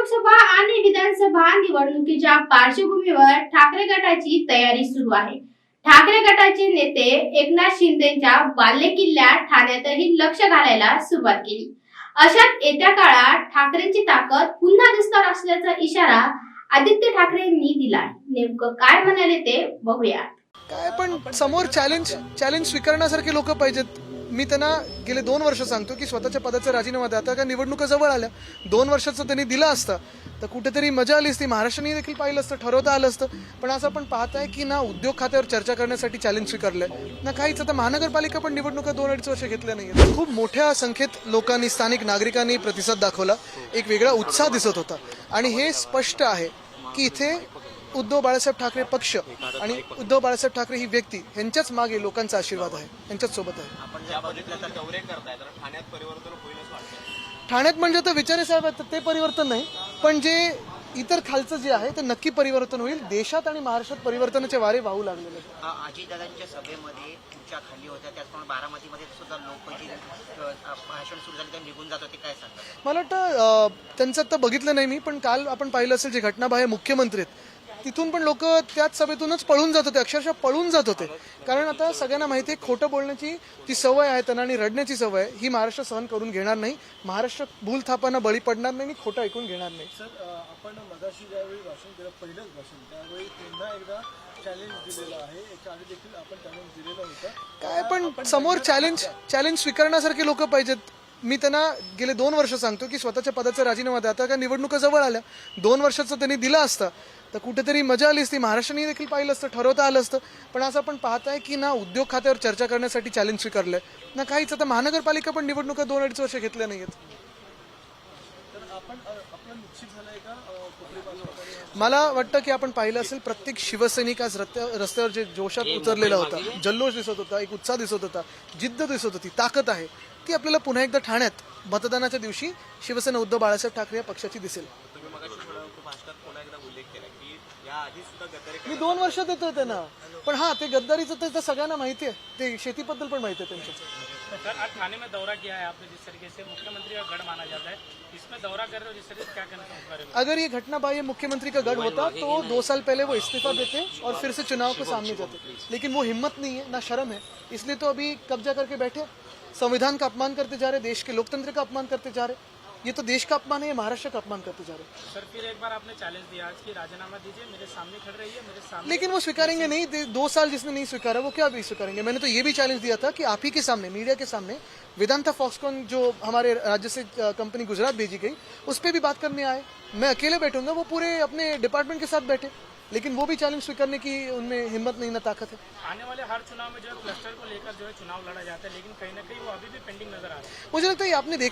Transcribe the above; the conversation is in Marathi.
लोकसभा आणि विधानसभा निवडणुकीच्या पार्श्वभूमीवर ठाकरे गटाची तयारी सुरू आहे. ठाकरे गटाचे नेते एकनाथ शिंदेच्या बालेकिल्ल्या ठाण्यातही लक्ष घालायला सुरुवात केली. अशात येत्या काळात ठाकरेंची ताकद पुन्हा दिसणार असल्याचा इशारा आदित्य ठाकरेंनी दिला नेमकं काय म्हणाले ते बघूया काय पण समोर चॅलेंज चॅलेंज स्वीकारण्यासारखे लोक पाहिजेत. मी त्यांना गेले दोन वर्ष सांगतो की स्वतःच्या पदाचा राजीनामा द्या. आता का निवडणुका जवळ आल्या. दोन वर्षाचं त्यांनी दिलं असतं. तर कुठेतरी मजा आली असती. महाराष्ट्राने देखील पाहिलं असतं ठरवता आलं असतं. पण असं आपण पाहताय की ना उद्योग खात्यावर चर्चा करण्यासाठी चॅलेंज स्वीकारलंय. ना काहीच. आता महानगरपालिका पण निवडणुका दोन अडीच वर्ष घेतल्या नाही खूप मोठ्या संख्येत लोकांनी स्थानिक नागरिकांनी प्रतिसाद दाखवला. एक वेगळा उत्साह दिसत होता. आणि हे स्पष्ट आहे की इथे उद्धव बाळासाहेब ठाकरे पक्ष आणि उद्धव बाळासाहेब ठाकरे ही व्यक्ती यांच्याच मागे लोकांचा आशीर्वाद आहे यांच्याच सोबत आहे. आपण ज्या पद्धतीचा दौरे करताय तर ठाण्यात परिवर्तन होईलच वाटतं ठाण्यात म्हणजे तर विचारे साहेब आहेत तर ते परिवर्तन नाही पण जे इतर खालचं जे आहे ते नक्की परिवर्तन होईल. देशात आणि महाराष्ट्रात परिवर्तनाचे वारे वाहू लागलेले आहेत. अजितदादांच्या सभेमध्ये तुमच्या खाली होत्या त्याचप्रमाणे बारामतीमध्ये सुद्धा लोक जी अ, अ, भाषण सुरू झाले ते निघून जात होते काय सांगतात? मला वाटतं अं, त्यांचं आता बघितलं नाही मी पण काल आपण पाहिलं असेल जे घटनाबाह्य मुख्यमंत्री आहेत तिथून पण लोक त्याच सभेतूनच पळून जात होते अक्षरशः पळून जात होते. कारण आता सगळ्यांना माहिती आहे खोटं बोलण्याची ती सवय आहे त्यांना आणि रडण्याची सवय ही महाराष्ट्र सहन करून घेणार नाही. महाराष्ट्र भूल थापांना बळी पडणार नाही आणि खोटं ऐकून घेणार नाही. सर आपण मगाशी ज्यावेळी भाषण केलं पहिलंच भाषण त्यावेळी पुन्हा एकदा चॅलेंज दिलेलं आहे. याच्या आधी देखील आपण चॅलेंज दिलेलं होतं. काय पण समोर चॅलेंज चॅलेंज स्वीकारण्यासारखे लोक पाहिजेत. मी त्यांना गेले दोन वर्ष सांगतो की स्वतःच्या पदाचा राजीनामा द्या. आता का निवडणुका जवळ आल्या? दोन वर्षाचं त्यांनी दिलं असतं. तर कुठेतरी मजा आली असती. महाराष्ट्राने देखील पाहिलं असतं ठरवता आलं असतं. पण असं आपण पाहताय की ना उद्योग खात्यावर चर्चा करण्यासाठी चॅलेंज स्वीकारलंय. ना काहीच. आता महानगरपालिका पण निवडणुका दोन अडीच वर्ष घेतल्या नाहीयेत. तर आपण अ, आपलं निश्चित झालंय का अ, कोपरी बाजू मला वाटतं की आपण पाहिलं असेल प्रत्येक शिवसैनिक आज रस्त्या रस्त्यावर जे जोशात उतरलेला होता. जल्लोष दिसत होता एक उत्साह दिसत होता जिद्द दिसत होती ताकद आहे. ती आपल्याला पुन्हा एकदा ठाण्यात मतदानाच्या दिवशी शिवसेना उद्धव बाळासाहेब ठाकरे या पक्षाची दिसेल. मी दोन वर्ष देतोय त्यांना. पण हा ते गद्दारीचं तर सगळ्यांना माहिती आहे. ते शेतीबद्दल पण माहिती आहे त्यांच्या सर आज थाने में दौरा किया है आपने जिस तरीके से मुख्यमंत्री का गढ़ माना जाता है। इसमें दौरा कर रहे हो जिस तरीके से क्या में? अगर ये घटना बाह्य मुख्यमंत्री का गढ़ होता तो दो साल पहले वो इस्तीफा देते और फिर से चुनाव को सामने जाते। लेकिन वो हिम्मत नहीं है ना शर्म है। इसलिए तो अभी कब्जा करके बैठे। संविधान का अपमान करते जा रहे देश के लोकतंत्र का अपमान करते जा रहे। ये तो देश का अपमान है ये महाराष्ट्र का अपमान करते जा रहे सर फिर एक बार आपने चैलेंज दिया आज की राजीनामा दीजिए मेरे सामने खड़े रहिए मेरे सामने लेकिन वो स्वीकारेंगे नहीं दो साल जिसने नहीं स्वीकारा वो क्या भी स्वीकारेंगे? मैंने तो ये भी चैलेंज दिया था कि आप ही के सामने मीडिया के सामने वेदांता फॉक्सकॉन जो हमारे राज्य से कंपनी गुजरात भेजी गई उस पर भी बात करने आए। मैं अकेले बैठूँगा वो पूरे अपने डिपार्टमेंट के साथ बैठे लेकिन वो भी चैलेंज स्वीकारने की उनमें हिम्मत नहीं ना ताकत है। आने वाले हर चुनाव में जो है क्लस्टर को लेकर जो है चुनाव लड़ा जाता है लेकिन कहीं ना कहीं वो अभी भी पेंडिंग नज़र आ रहा है। मुझे लगता है आपने देखा